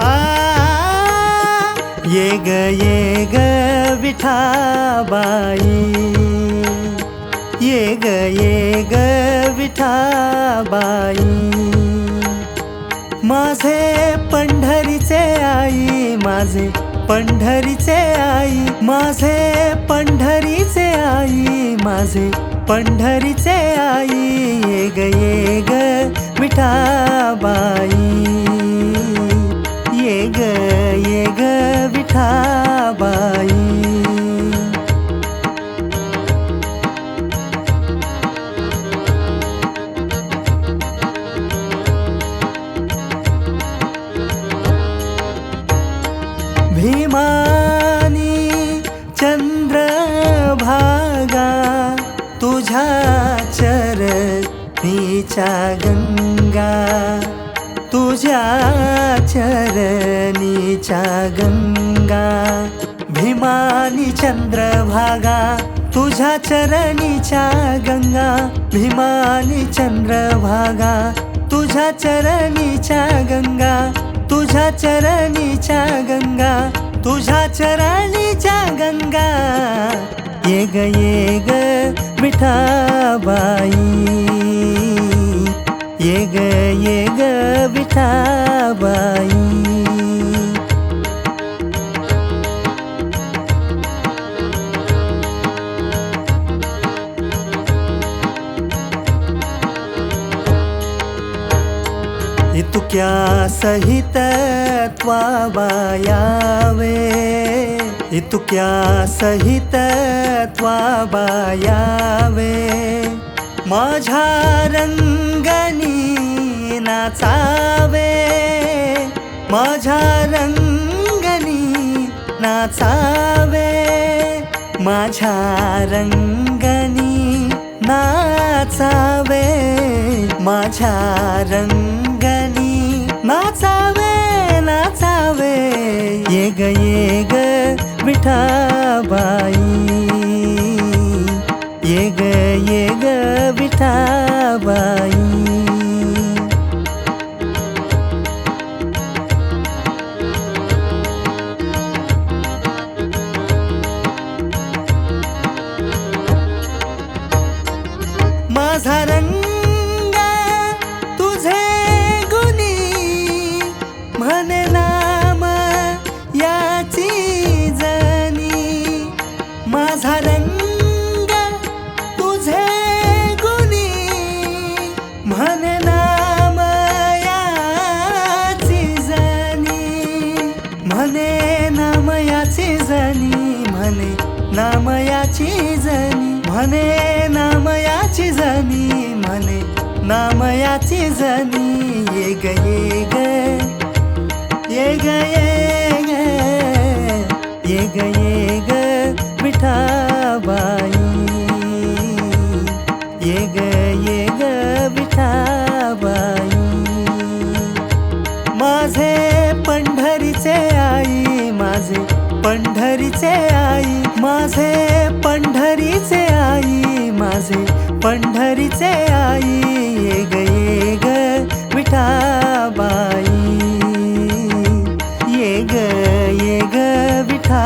आ, ये ग ये ग विठाबाई ये ग ये ग विठाबाई माझे पंढरीचे आई माझे पंढरीचे आई माझे पंढरीचे आई माझे पंढरीचे आई विठाबाई ये ग ये ग विठाबाई भीमानी चंद्रभागा तुझ्या चरणीच्या गंगा तुझ्या चरणीच्या गंगा भीमानी चंद्रभागा तुझ्या चरणीच्या गंगा भीमानी चंद्रभागा तुझ्या चरणीच्या गंगा तुझ्या चरणीच्या गंगा तुझ्या चरणीच्या गंगा. ये ग ये ग मिठाबाई. ये ग ये ग विठाबाई इतुक्या सहित त्वाबायावे इतुक्या सहित त्वाबायावे माझा रंग नाचावे. माझ्या रंगनी नाचावे. माझ्या रंगनी नाचावे. माझ्या रंगनी नाचावे नाचावे. ये ग ये ग विठाबाई. ये ग ये ग विठाबाई. माझा रंग तुझे गुणी म्हणे नाम याची जनी. माझा रंग तुझे गुणी म्हणे नाम याची जनी. म्हणे नाम याची जनी म्हणे नाम याची जनी. म्हणे नाम याची जनी मने नाम याची जनी ये ग ये ग ये ग ये ग ये ग ये ग विठाबाई. ये ग ये ग विठाबाई. माझे पंढरीचे आई माझे पंढरीचे आई माझे पंढरीचे आई माझे पंढरीचे आई ये ग ये ग विठाबाई. ये ग ये ग विठा